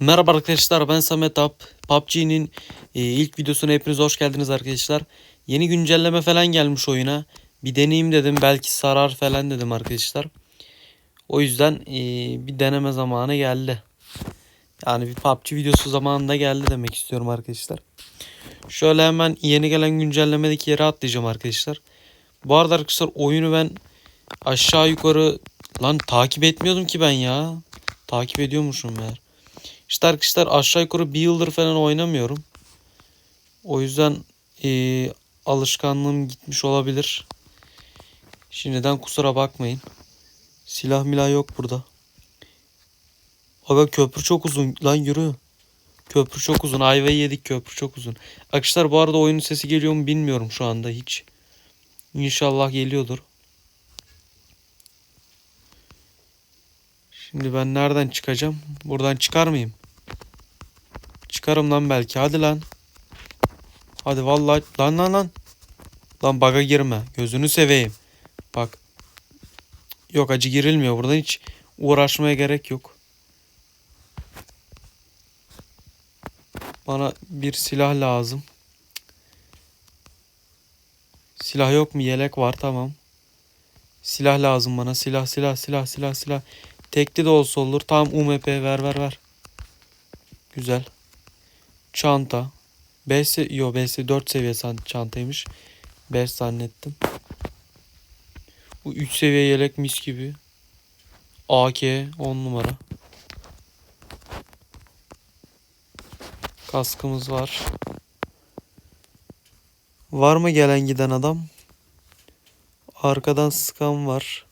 Merhaba arkadaşlar ben Samet Ap. PUBG'nin e, ilk videosuna hepiniz hoş geldiniz arkadaşlar. Yeni güncelleme falan gelmiş oyuna. Bir deneyeyim dedim belki sarar falan dedim arkadaşlar. O yüzden e, bir deneme zamanı geldi. Yani bir PUBG videosu zamanında geldi demek istiyorum arkadaşlar. Şöyle hemen yeni gelen güncellemedeki yere atlayacağım arkadaşlar. Bu arada arkadaşlar oyunu ben aşağı yukarı lan takip etmiyordum ki ben ya. Takip ediyormuşum meğer. İşte arkadaşlar aşağı yukarı bir yıldır falan oynamıyorum. O yüzden eee, alışkanlığım gitmiş olabilir. Şimdiden kusura bakmayın. Silah milah yok burada. Aga köprü çok uzun. Lan yürü. Köprü çok uzun. Ayvayı yedik köprü çok uzun. Arkadaşlar bu arada oyunun sesi geliyor mu bilmiyorum şu anda hiç. İnşallah geliyordur. Şimdi ben nereden çıkacağım? Buradan çıkar mıyım? Çıkarım lan belki. Hadi lan. Hadi vallahi lan lan lan. Lan baga girme. Gözünü seveyim. Bak. Yok acı girilmiyor. Buradan hiç uğraşmaya gerek yok. Bana bir silah lazım. Silah yok mu? Yelek var tamam. Silah lazım bana. Silah silah silah silah silah. Tekli de olsa olur. Tamam UMP ver ver ver. Güzel. Çanta. 5 yo 5 4 seviye san- çantaymış. 5 zannettim. Bu 3 seviye yelek mis gibi. AK 10 numara. Kaskımız var. Var mı gelen giden adam? Arkadan sıkan var.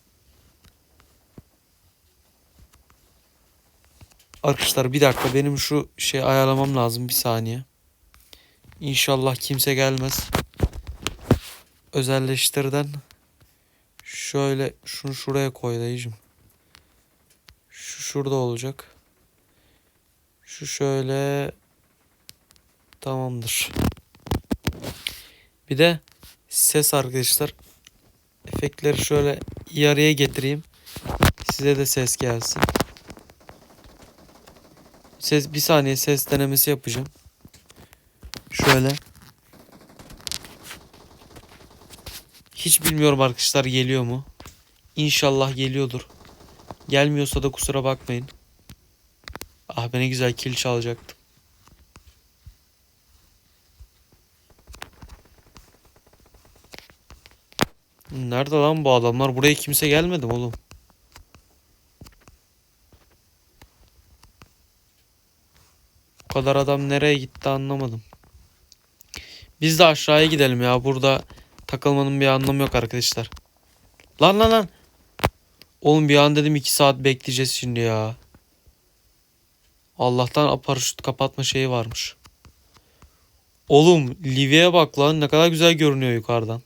Arkadaşlar bir dakika benim şu şey ayarlamam lazım bir saniye. İnşallah kimse gelmez. Özelleştirden şöyle şunu şuraya koy dayıcım. Şu şurada olacak. Şu şöyle tamamdır. Bir de ses arkadaşlar. Efektleri şöyle yarıya getireyim. Size de ses gelsin. Ses bir saniye ses denemesi yapacağım. Şöyle. Hiç bilmiyorum arkadaşlar geliyor mu? İnşallah geliyordur. Gelmiyorsa da kusura bakmayın. Ah be ne güzel kill çalacaktım. Nerede lan bu adamlar? Buraya kimse gelmedi oğlum? Kadar adam nereye gitti anlamadım. Biz de aşağıya gidelim ya. Burada takılmanın bir anlamı yok arkadaşlar. Lan lan lan. Oğlum bir an dedim 2 saat bekleyeceğiz şimdi ya. Allah'tan paraşüt kapatma şeyi varmış. Oğlum Livy'ye bak lan ne kadar güzel görünüyor yukarıdan.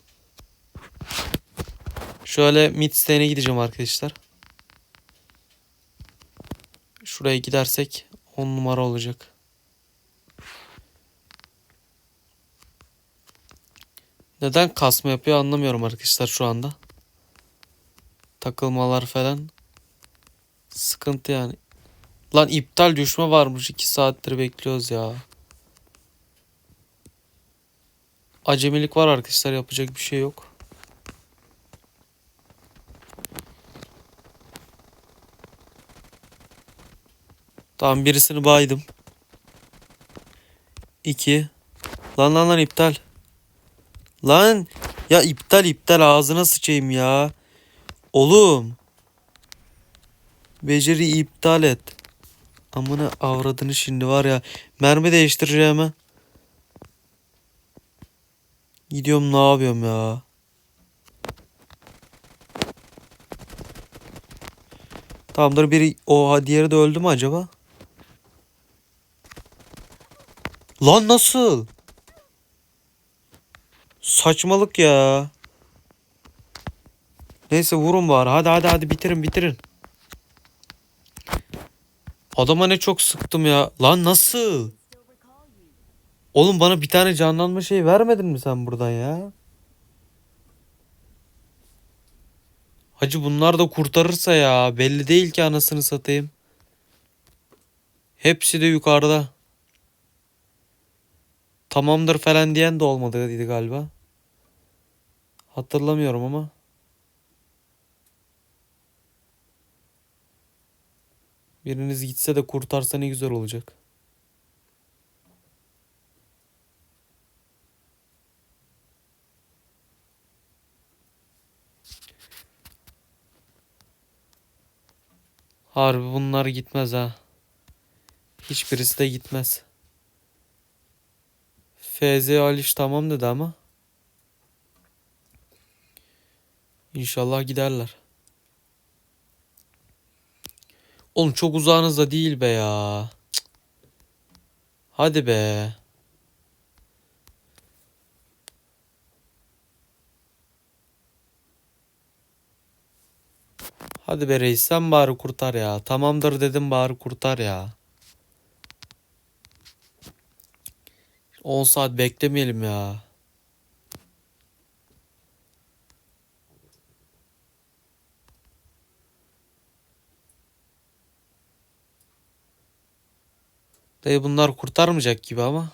Şöyle Midstay'ine gideceğim arkadaşlar. Şuraya gidersek 10 numara olacak. Neden kasma yapıyor anlamıyorum arkadaşlar şu anda. Takılmalar falan. Sıkıntı yani. Lan iptal düşme varmış. 2 saattir bekliyoruz ya. Acemilik var arkadaşlar yapacak bir şey yok. Tamam birisini baydım. 2 Lan lan lan iptal. Lan ya iptal iptal ağzına sıçayım ya. Oğlum. Beceri iptal et. Amına avradını şimdi var ya. Mermi değiştireceğim hemen. Gidiyorum ne yapıyorum ya. Tamamdır biri o diğeri de öldü mü acaba? Lan nasıl? Saçmalık ya. Neyse vurun bari. Hadi hadi hadi bitirin bitirin. Adama ne çok sıktım ya. Lan nasıl? Oğlum bana bir tane canlanma şey vermedin mi sen buradan ya? Hacı bunlar da kurtarırsa ya. Belli değil ki anasını satayım. Hepsi de yukarıda. Tamamdır falan diyen de olmadı dedi galiba. Hatırlamıyorum ama. Biriniz gitse de kurtarsa ne güzel olacak. Harbi bunlar gitmez ha. Hiçbirisi de gitmez. FZ Aliş tamam dedi ama. İnşallah giderler. Oğlum çok uzağınızda değil be ya. Cık. Hadi be. Hadi be reis sen bari kurtar ya. Tamamdır dedim bari kurtar ya. 10 saat beklemeyelim ya. Dayı bunlar kurtarmayacak gibi ama.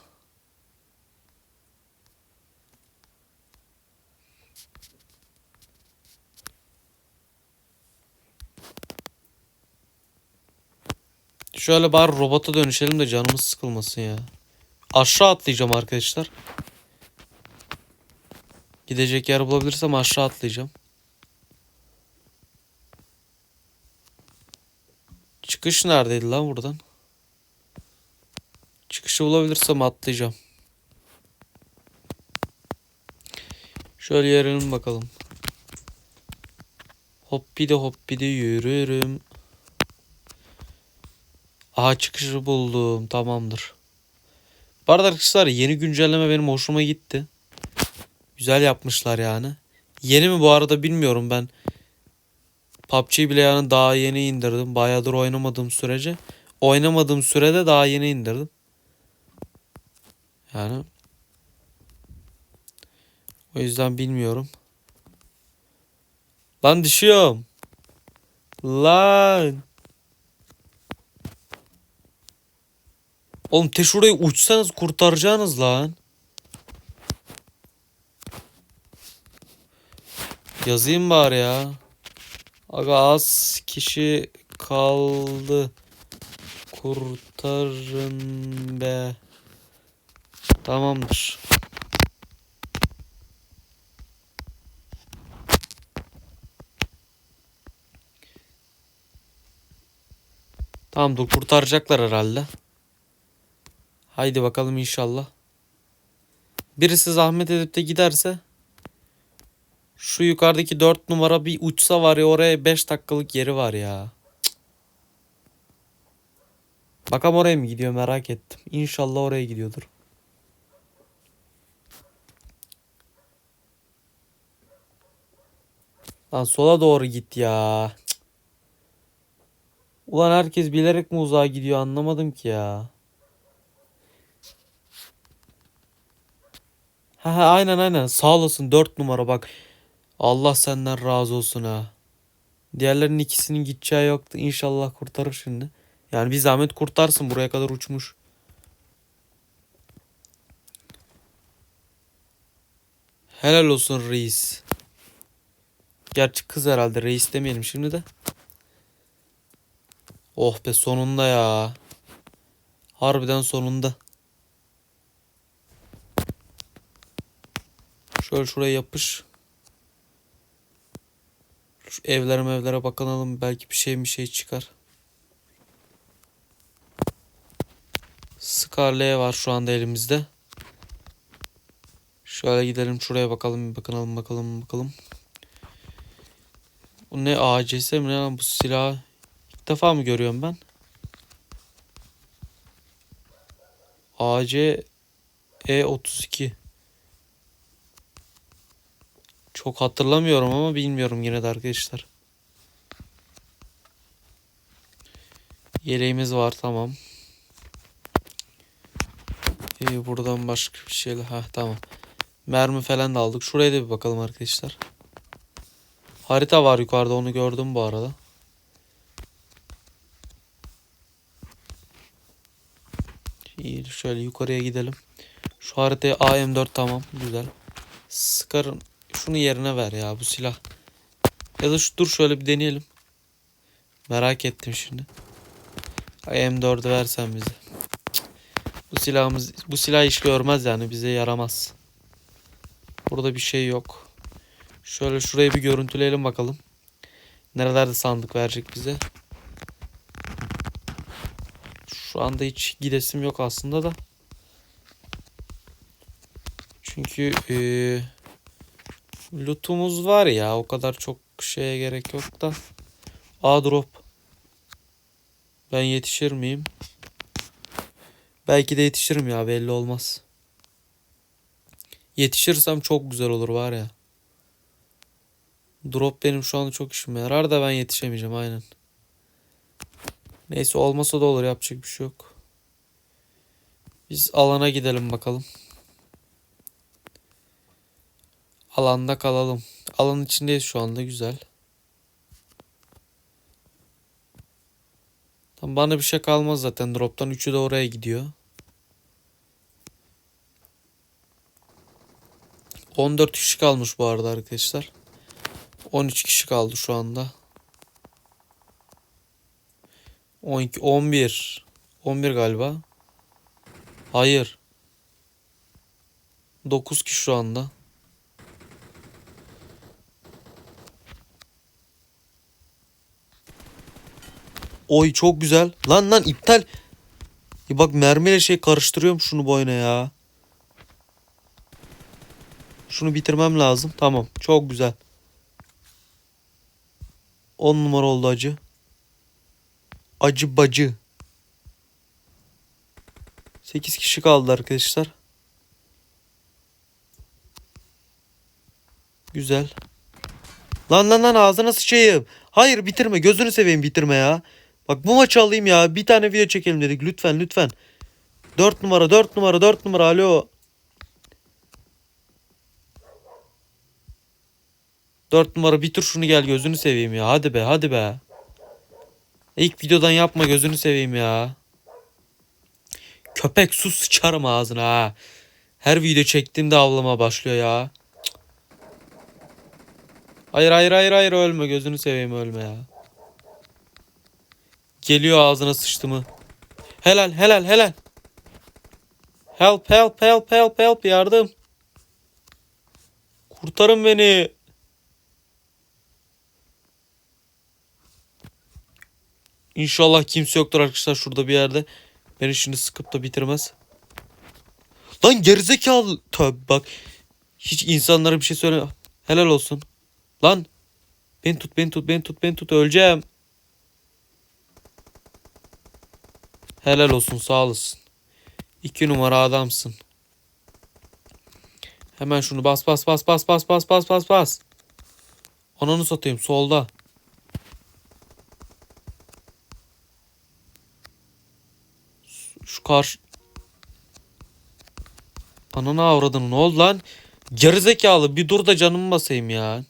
Şöyle bari robota dönüşelim de canımız sıkılmasın ya. Aşağı atlayacağım arkadaşlar. Gidecek yer bulabilirsem aşağı atlayacağım. Çıkış neredeydi lan buradan? Çıkışı bulabilirsem atlayacağım. Şöyle yerelim bakalım. Hoppide hoppide yürürüm. Aha çıkışı buldum. Tamamdır. Bu arada arkadaşlar yeni güncelleme benim hoşuma gitti. Güzel yapmışlar yani. Yeni mi bu arada bilmiyorum ben. PUBG'yi bile yani daha yeni indirdim. Bayağıdır oynamadığım sürece. Oynamadığım sürede daha yeni indirdim. Yani. O yüzden bilmiyorum. Lan düşüyorum. Lan. Oğlum te şurayı uçsanız kurtaracaksınız lan. Yazayım bari ya. Aga az kişi kaldı. Kurtarın be. Tamamdır. Tamam dur kurtaracaklar herhalde. Haydi bakalım inşallah. Birisi zahmet edip de giderse şu yukarıdaki 4 numara bir uçsa var ya oraya 5 dakikalık yeri var ya. Bakalım oraya mı gidiyor merak ettim. İnşallah oraya gidiyordur. Lan sola doğru git ya. Cık. Ulan herkes bilerek mi uzağa gidiyor anlamadım ki ya. Ha, ha aynen aynen sağ olasın 4 numara bak. Allah senden razı olsun ha. Diğerlerinin ikisinin gideceği yoktu. İnşallah kurtarır şimdi. Yani bir zahmet kurtarsın buraya kadar uçmuş. Helal olsun reis. Gerçi kız herhalde reis demeyelim şimdi de. Oh be sonunda ya. Harbiden sonunda. Şöyle şuraya yapış. Şu evlere mevlere bakalım belki bir şey bir şey çıkar. Scarlet var şu anda elimizde. Şöyle gidelim şuraya bakalım bakalım bakalım bakalım. Bu ne ACS mi ne lan bu silah? İlk defa mı görüyorum ben? AC E32. Çok hatırlamıyorum ama bilmiyorum yine de arkadaşlar. Yeleğimiz var tamam. Ee, buradan başka bir şey. Ha tamam. Mermi falan da aldık. Şuraya da bir bakalım arkadaşlar. Harita var yukarıda onu gördüm bu arada. İyi şöyle yukarıya gidelim. Şu haritaya AM4 tamam güzel. Scar'ın şunu yerine ver ya bu silah. Ya da şu dur şöyle bir deneyelim. Merak ettim şimdi. AM4'ü versen bize. Bu silahımız bu silah iş görmez yani bize yaramaz. Burada bir şey yok. Şöyle şurayı bir görüntüleyelim bakalım. Nerelerde sandık verecek bize. Şu anda hiç gidesim yok aslında da. Çünkü eee lootumuz var ya o kadar çok şeye gerek yok da. A drop. Ben yetişir miyim? Belki de yetişirim ya belli olmaz. Yetişirsem çok güzel olur var ya. Drop benim şu anda çok işime yarar da ben yetişemeyeceğim aynen. Neyse olmasa da olur yapacak bir şey yok. Biz alana gidelim bakalım. Alanda kalalım. Alanın içindeyiz şu anda güzel. Tam bana bir şey kalmaz zaten. Drop'tan 3'ü de oraya gidiyor. 14 kişi kalmış bu arada arkadaşlar. 13 kişi kaldı şu anda. 12, 11. 11 galiba. Hayır. 9 kişi şu anda. Oy çok güzel. Lan lan iptal. Ya bak mermiyle şey karıştırıyorum şunu boyuna ya. Şunu bitirmem lazım. Tamam. Çok güzel. 10 numara oldu acı. Acı bacı. 8 kişi kaldı arkadaşlar. Güzel. Lan lan lan ağzına sıçayım. Hayır bitirme. Gözünü seveyim bitirme ya. Bak bu maçı alayım ya. Bir tane video çekelim dedik. Lütfen lütfen. 4 numara 4 numara 4 numara alo. 4 numara bitir şunu gel gözünü seveyim ya. Hadi be hadi be. İlk videodan yapma gözünü seveyim ya. Köpek sus sıçarım ağzına ha. Her video çektiğimde avlama başlıyor ya. Hayır hayır hayır hayır ölme gözünü seveyim ölme ya. Geliyor ağzına sıçtı mı? Helal helal helal. Help help help help help yardım. Kurtarın beni. İnşallah kimse yoktur arkadaşlar şurada bir yerde. Beni şimdi sıkıp da bitirmez. Lan gerizekalı. Tabi bak. Hiç insanlara bir şey söyle. Helal olsun. Lan. Beni tut beni tut beni tut beni tut öleceğim. Helal olsun sağ olasın. İki numara adamsın. Hemen şunu bas bas bas bas bas bas bas bas bas. Ananı satayım solda. Şu karşı... Ananı avradın ne oldu lan? Gerizekalı bir dur da canımı basayım ya.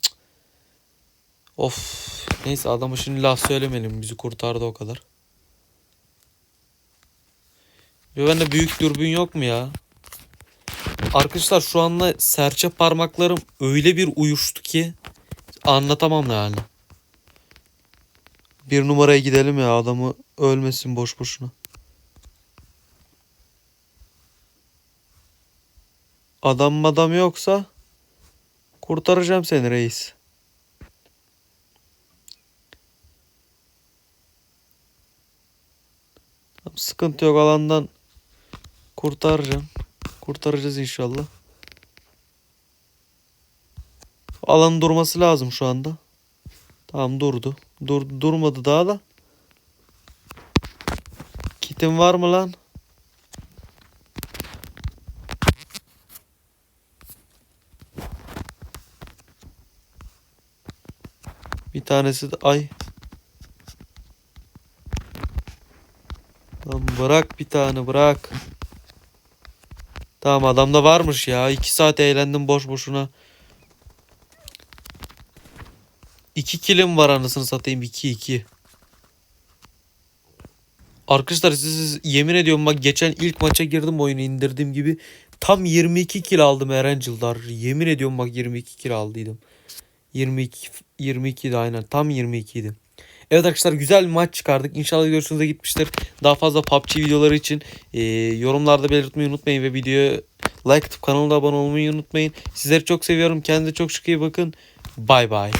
Of. Neyse adama şimdi laf söylemeyelim. Bizi kurtardı o kadar. Ve bende büyük dürbün yok mu ya? Arkadaşlar şu anda serçe parmaklarım öyle bir uyuştu ki anlatamam yani. Bir numaraya gidelim ya adamı ölmesin boş boşuna. Adam adam yoksa kurtaracağım seni reis. Sıkıntı yok alandan kurtaracağım. Kurtaracağız inşallah. Alanın durması lazım şu anda. Tamam durdu. Dur, durmadı daha da. Kitin var mı lan? Tanesi de ay. Lan bırak bir tane bırak. Tamam adamda varmış ya. iki saat eğlendim boş boşuna. İki kilim var anasını satayım. iki iki. Arkadaşlar siz yemin ediyorum bak geçen ilk maça girdim oyunu indirdiğim gibi tam 22 kill aldım Erencil'dar. Yemin ediyorum bak 22 kill aldıydım. 22 22 idi aynen tam 22 idi. Evet arkadaşlar güzel bir maç çıkardık. İnşallah görüşünüze gitmiştir. Daha fazla PUBG videoları için e, yorumlarda belirtmeyi unutmayın ve videoya like atıp kanala abone olmayı unutmayın. Sizleri çok seviyorum. Kendinize çok şükür bakın. Bay bay.